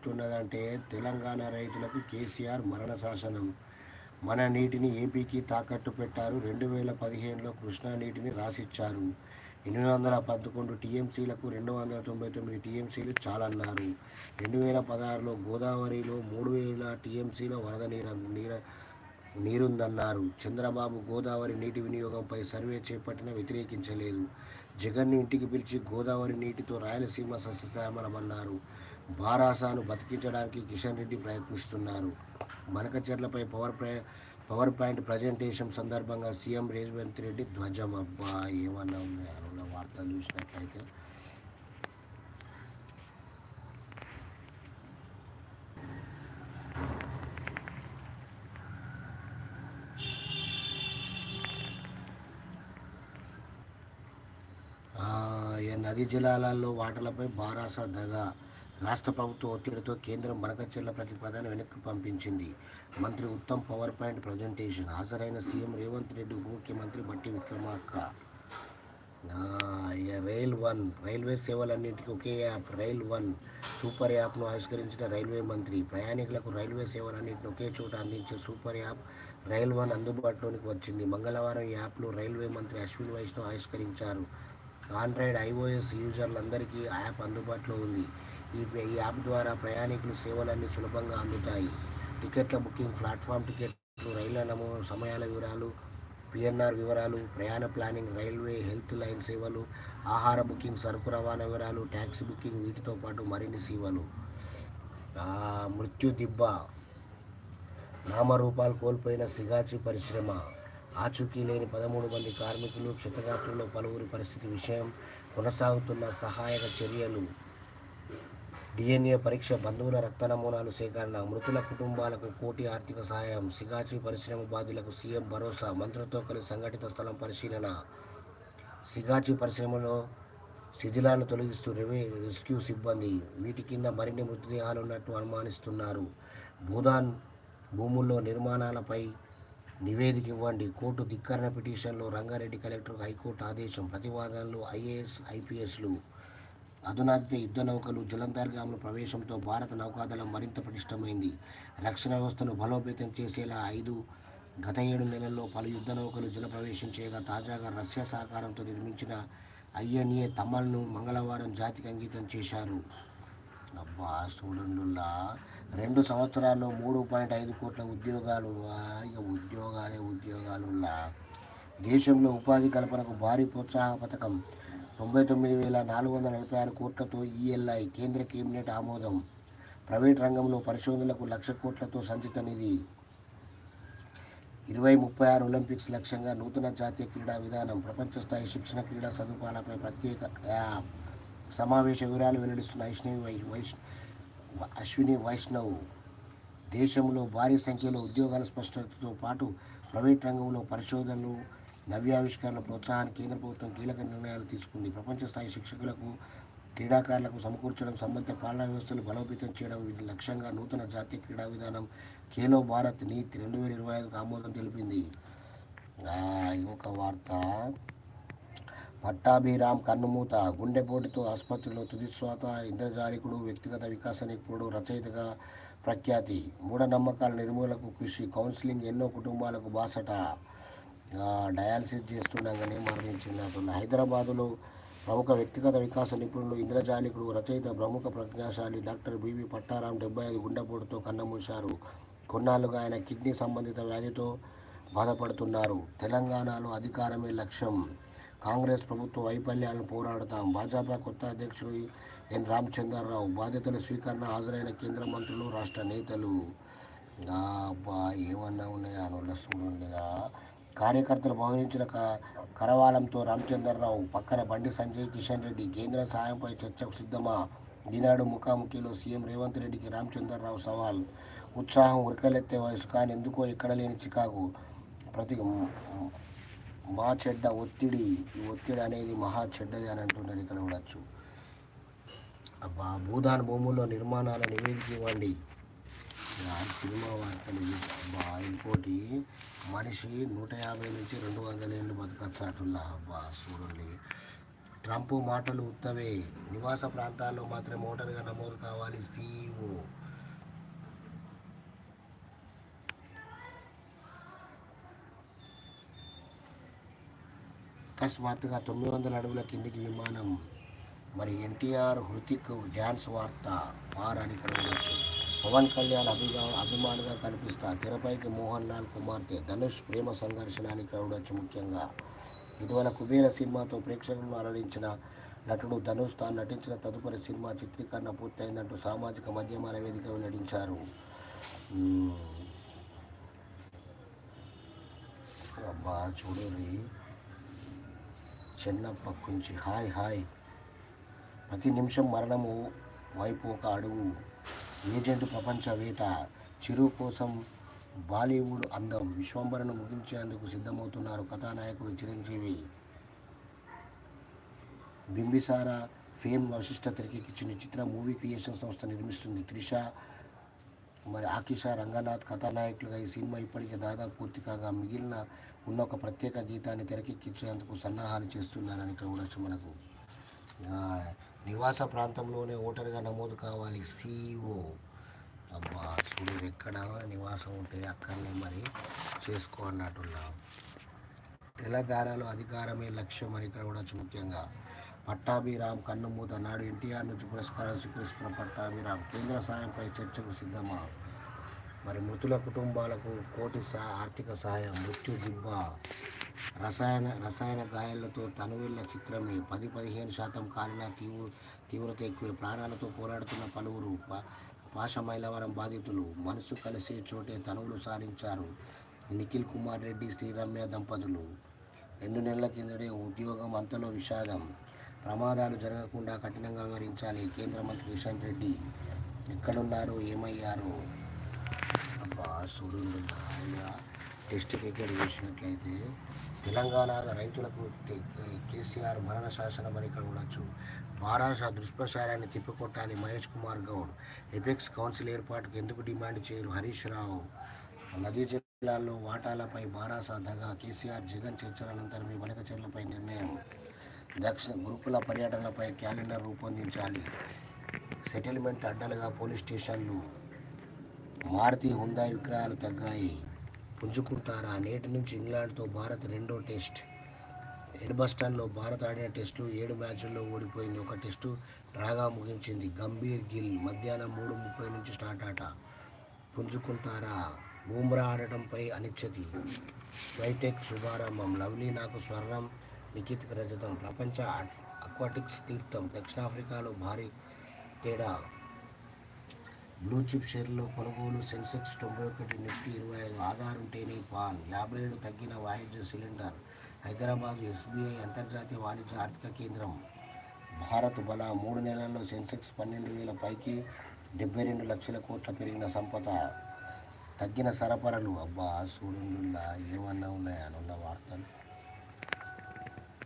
ఎట్లున్నదంటే తెలంగాణ రైతులకు కేసీఆర్ మరణ శాసనం. మన నీటిని ఏపీకి తాకట్టు పెట్టారు. రెండు వేల పదిహేనులో కృష్ణా నీటిని రాసిచ్చారు. ఎనిమిది వందల పదకొండు టీఎంసీలకు రెండు వందల తొంభై తొమ్మిది టీఎంసీలు చాలన్నారు. రెండు వేల పదహారులో గోదావరిలో మూడు వేల టీఎంసీల వరద నీర నీర నీరుందన్నారు. చంద్రబాబు గోదావరి నీటి వినియోగంపై సర్వే చేపట్టిన వ్యతిరేకించలేదు. జగన్ను ఇంటికి పిలిచి గోదావరి నీటితో రాయలసీమ సస్యశ్యామలమన్నారు. బారాసాను బతికించడానికి కిషన్ రెడ్డి ప్రయత్నిస్తున్నారు. మనకచెర్లపై పవర్ ప్ర పవర్ పాయింట్ ప్రజెంటేషన్ సందర్భంగా సీఎం రేవంత్ రెడ్డి ధ్వజం. అబ్బా ఏమన్నా ఉన్నాయి అనున్న వార్తలు చూసినట్లయితే. ఈ నదీ జలాలలో వాటలపై బారాస దగ. రాష్ట్ర ప్రభుత్వ ఒత్తిడితో కేంద్రం మనకచెర్ల ప్రతిపాదన వెనక్కి పంపించింది. మంత్రి ఉత్తమ్ పవర్ పాయింట్ ప్రజెంటేషన్. హాజరైన సీఎం రేవంత్ రెడ్డి ఉప ముఖ్యమంత్రి Bhatti Vikramarka. Rail one. Railway సేవలన్నింటికి ఒకే యాప్ రైల్ వన్. సూపర్ యాప్ను ఆవిష్కరించిన రైల్వే మంత్రి. ప్రయాణికులకు రైల్వే సేవలన్నింటిని ఒకే చోట అందించే సూపర్ యాప్ రైల్ వన్ అందుబాటులోనికి వచ్చింది. మంగళవారం ఈ యాప్ను రైల్వే మంత్రి అశ్విన్ వైష్ణవ్ ఆవిష్కరించారు. ఆండ్రాయిడ్ ఐఓఎస్ యూజర్లందరికీ ఆ యాప్ అందుబాటులో ఉంది. ఈ ఈ యాప్ ద్వారా ప్రయాణికులు సేవలన్నీ సులభంగా అందుతాయి. టికెట్ల బుకింగ్ ప్లాట్ఫామ్ టికెట్లు రైళ్ళ నమో సమయాల వివరాలు పిఎన్ఆర్ వివరాలు ప్రయాణ ప్లానింగ్ రైల్వే హెల్త్ లైన్ సేవలు ఆహార బుకింగ్ సరుకు రవాణా వివరాలు ట్యాక్సీ బుకింగ్ వీటితో పాటు మరిన్ని సేవలు. మృత్యు దిబ్బ. నామరూపాలు కోల్పోయిన సిగాచి పరిశ్రమ. ఆచూకీ లేని పదమూడు మంది కార్మికులు క్షతగాత్రుల్లో పలువురి పరిస్థితి విషయం కొనసాగుతున్న సహాయక చర్యలు. డిఎన్ఏ పరీక్ష బంధువుల రక్త నమూనాలు సేకరణ మృతుల కుటుంబాలకు కోటి ఆర్థిక సహాయం సిగాచి పరిశ్రమ బాధితులకు సీఎం భరోసా మంత్రులతో కలిసి సంఘటిత స్థలం పరిశీలన. సిగాచి పరిశ్రమలో శిథిలాలను తొలగిస్తూ రెవె రెస్క్యూ సిబ్బంది. వీటి కింద మరిన్ని మృతదేహాలు ఉన్నట్టు అనుమానిస్తున్నారు. భూదాన్ భూముల్లో నిర్మాణాలపై నివేదిక ఇవ్వండి. కోర్టు ధిక్కరణ పిటిషన్లో రంగారెడ్డి కలెక్టర్ హైకోర్టు ఆదేశం ప్రతివాదనలు ఐఏఎస్ ఐపీఎస్లు అధునాతన యుద్ధ నౌకలు జలంతర్గాముల ప్రవేశంతో భారత నౌకాదళం మరింత పటిష్టమైంది. రక్షణ వ్యవస్థను బలోపేతం చేసేలా ఐదు గత ఏడు నెలల్లో పలు యుద్ధ నౌకలు జలప్రవేశం చేయగా తాజాగా రష్యా సహకారంతో నిర్మించిన ఐఎన్ఏ తమల్ను మంగళవారం జాతికి అంకితం చేశారు. అబ్బా చూడండుల్లా రెండు సంవత్సరాల్లో మూడు పాయింట్ ఐదు కోట్ల ఉద్యోగాలు. ఇక ఉద్యోగాలే ఉద్యోగాలుల్లా. దేశంలో ఉపాధి కల్పనకు భారీ ప్రోత్సాహ పథకం తొంభై తొమ్మిది వేల నాలుగు వందల నలభై ఆరు కోట్లతో ఈఎల్ఐ కేంద్ర కేబినెట్ ఆమోదం. ప్రైవేట్ రంగంలో పరిశోధనలకు లక్ష కోట్లతో సంచిత నిధి. ఇరవై ముప్పై ఆరు ఒలింపిక్స్ లక్ష్యంగా నూతన జాతీయ క్రీడా విధానం ప్రపంచ స్థాయి శిక్షణ క్రీడా సదుపాయాలపై ప్రత్యేక సమావేశ వివరాలు వెల్లడిస్తున్న వైష్ణవి వై వైష్ అశ్విని వైష్ణవ్. దేశంలో భారీ సంఖ్యలో ఉద్యోగాల స్పష్టతతో పాటు ప్రైవేట్ రంగంలో పరిశోధనలు నవ్యావిష్కరణ ప్రోత్సాహానికి కేంద్ర ప్రభుత్వం కీలక నిర్ణయాలు తీసుకుంది. ప్రపంచ స్థాయి శిక్షకులకు క్రీడాకారులకు సమకూర్చడం సంబంధిత పాలనా వ్యవస్థలు బలోపేతం చేయడం వీటి లక్ష్యంగా నూతన జాతీయ క్రీడా విధానం ఖేలో భారత్ నీతి రెండు వేల ఇరవై ఐదుకు ఆమోదం తెలిపింది. ఆ, ఇంకొక వార్త. పట్టాభిరామ్ కన్నుమూత గుండెపోటుతో ఆసుపత్రిలో తుదిశ్వాత ఇంద్రజాలికుడు వ్యక్తిగత వికాస నిపుణుడు రచయితగా ప్రఖ్యాతి. మూఢనమ్మకాల నిర్మూలనకు కృషి కౌన్సిలింగ్ ఎన్నో కుటుంబాలకు బాసట. డయాలసిస్ చేస్తుండగానే మరణించినటువంటి హైదరాబాదులో ప్రముఖ వ్యక్తిగత వికాస నిపుణులు ఇంద్రజాలికుడు రచయిత ప్రముఖ ప్రజ్ఞాశాలి డాక్టర్ బివి పట్టారాం డెబ్బై ఐదు గుండెపోటుతో కన్నమూశారు కొన్నాళ్ళుగా ఆయన కిడ్నీ సంబంధిత వ్యాధితో బాధపడుతున్నారు. తెలంగాణలో అధికారమే లక్ష్యం. కాంగ్రెస్ ప్రభుత్వ వైఫల్యాలను పోరాడతాం. భాజపా కొత్త అధ్యక్షుడు ఎన్ రామచంద్రరావు బాధ్యతల స్వీకరణ హాజరైన కేంద్ర మంత్రులు రాష్ట్ర నేతలు. అబ్బా ఏమన్నా ఉన్నాయా? అనుల చూడుందిగా కార్యకర్తలు మోహరించిన క కరవాలంతో రామచంద్రరావు పక్కన బండి సంజయ్ కిషన్ రెడ్డి కేంద్ర సాయంపై చర్చకు సిద్ధమా? ఈనాడు ముఖాముఖిలో సీఎం రేవంత్ రెడ్డికి రామచంద్రరావు సవాల్. ఉత్సాహం ఉరకలెత్తే వయసు కానీ ఎందుకో ఎక్కడ లేని చికాకు. ప్రతి మా చెడ్డ ఒత్తిడి ఈ ఒత్తిడి అనేది మహా చెడ్డది అని అంటున్నారు ఇక్కడ చూడొచ్చు. అబ్బా భూదాన్ భూముల్లో నిర్మాణాలు నివేదిక ఇవ్వండి సినిమా వార్తలు అబ్బా ఇంకోటి మనిషి నూట యాభై నుంచి రెండు వందల ఏళ్ళు బతకచ్చు అబ్బా చూడండి. ట్రంప్ మాటలు ఉత్తవే. నివాస ప్రాంతాల్లో మాత్రమే ఓటర్గా నమోదు కావాలి సీఈఓ. అకస్మాత్తుగా తొమ్మిది వందల అడుగుల కిందికి విమానం. మరి ఎన్టీఆర్ హృతిక్ డ్యాన్స్ వార్త. వారానికి ఉండొచ్చు పవన్ కళ్యాణ్ అభిగా అభిమానిగా కనిపిస్తా తెరపైకి మోహన్ లాల్ కుమార్తె. ధనుష్ ప్రేమ సంఘర్షణానికి ఇక్కడ ముఖ్యంగా. ఇటీవల కుబేర సినిమాతో ప్రేక్షకులను అలరించిన నటుడు ధనుష్ తాను నటించిన తదుపరి సినిమా చిత్రీకరణ పూర్తయిందంటూ సామాజిక మాధ్యమాల వేదిక వెల్లడించారు అబ్బా చూడండి. చెన్నప్ప కుంచి. Hi hi. ప్రతి నిమిషం మరణము వైపు ఒక అడుగు. ఏజెంట్ ప్రపంచ వేట చిరు కోసం బాలీవుడ్ అందం విశ్వంబరను ముగించేందుకు సిద్ధమవుతున్నారు కథానాయకుడు చిరంజీవి. బింబిసార ఫేమ్ వశిష్ట తెరకెక్కించిన చిత్రం మూవీ క్రియేషన్ సంస్థ నిర్మిస్తుంది. త్రిష మరి ఆకిష రంగనాథ్ కథానాయకులుగా ఈ సినిమా ఇప్పటికే దాదాపు పూర్తి కాగా మిగిలిన ఉన్న ఒక ప్రత్యేక గీతాన్ని తెరకెక్కించేందుకు సన్నాహాలు చేస్తున్నారని ఇక్కడ మనకు నివాస ప్రాంతంలోనే ఓటర్గా నమోదు కావాలి. సిఇఓ అబ్బా చూడు ఎక్కడ నివాసం ఉంటే అక్కడనే మరి చేసుకో అన్నట్టున్నా. తెలంగాణలో అధికారమే లక్ష్యం అని ఇక్కడ కూడా ముఖ్యంగా. పట్టాభిరామ్ కన్నుమూత నాడు ఎన్టీఆర్ నుంచి పురస్కారం స్వీకరిస్తున్న పట్టాభిరామ్ కేంద్ర సాయంపై చర్చకు సిద్ధమా? మరి మృతుల కుటుంబాలకు కోటి సా ఆర్థిక సహాయం మృత్యు దిబ్బ రసాయన రసాయన గాయాలతో తనువెళ్ళ చిత్రమే. పది పదిహేను శాతం కాలిన తీవ్ర తీవ్రత ఎక్కువే ప్రాణాలతో పోరాడుతున్న పలువురు పా- పాశమైలవరం బాధితులు మనసు కలిసే చోటే తనువులు సాధించారు. నిఖిల్ కుమార్ రెడ్డి శ్రీరమ్య దంపతులు. రెండు నెలల కిందటే ఉద్యోగం అంతలో విషాదం. ప్రమాదాలు జరగకుండా కఠినంగా వివరించాలి కేంద్ర మంత్రి కిషన్ రెడ్డి. ఎక్కడున్నారు ఏమయ్యారు? అబ్బా చూడు ఆయన టెస్ట్ క్రికెట్ చూసినట్లయితే తెలంగాణ రైతులకు కేసీఆర్ మరణ శాసనం అని ఇక్కడ ఉండొచ్చు. మహారాష్ట్ర దుష్ప్రచారాన్ని తిప్పికొట్టాలి మహేష్ కుమార్ గౌడ్. ఎపెక్స్ కౌన్సిల్ ఏర్పాటుకు ఎందుకు డిమాండ్ చేయరు హరీష్ రావు? నదీ జిల్లాల్లో వాటాలపై బారాసా దగా కేసీఆర్ జగన్ చర్చల అనంతరం ఈ వనకచర్లపై నిర్ణయం. దక్షిణ గురుకుల పర్యటనలపై క్యాలెండర్ రూపొందించాలి. సెటిల్మెంట్ అడ్డలుగా పోలీస్ స్టేషన్లు. మారుతి హుందా విక్రయాలు తగ్గాయి. పుంజుకుంటారా? నేటి నుంచి ఇంగ్లాండ్తో భారత్ రెండో టెస్ట్. ఎడ్బస్టన్లో భారత్ ఆడిన టెస్టులు ఏడు మ్యాచ్ల్లో ఓడిపోయింది. ఒక టెస్టు డ్రాగా ముగించింది. గంభీర్ గిల్ మధ్యాహ్నం మూడు ముప్పై నుంచి స్టార్ట్ ఆట. పుంజుకుంటారా? బూమ్రా ఆడటంపై అనిశ్చతి. వైటెక్ శుభారంభం. లవ్లీ నాకు స్వర్ణం. నిఖిత్ రజతం. ప్రపంచ అక్వాటిక్స్ తీర్థం. దక్షిణాఫ్రికాలో భారీ తేడా. బ్లూ చిప్ షేర్లో కొనుగోలు సెన్సెక్స్ తొంభై ఒకటి నిఫ్టీ ఇరవై ఐదు ఆధార్ ఉంటేనే పాన్ యాభై ఏడు తగ్గిన వాణిజ్య సిలిండర్ హైదరాబాద్ ఎస్బీఐ అంతర్జాతీయ వాణిజ్య ఆర్థిక కేంద్రం. భారత్ బల మూడు నెలల్లో సెన్సెక్స్ పన్నెండు వేల పైకి డెబ్బై రెండు లక్షల కోట్ల పెరిగిన సంపద. తగ్గిన సరఫరాలు. అబ్బా సూడుల్లా ఏమన్నా ఉన్నాయా? అనున్న వార్తలు.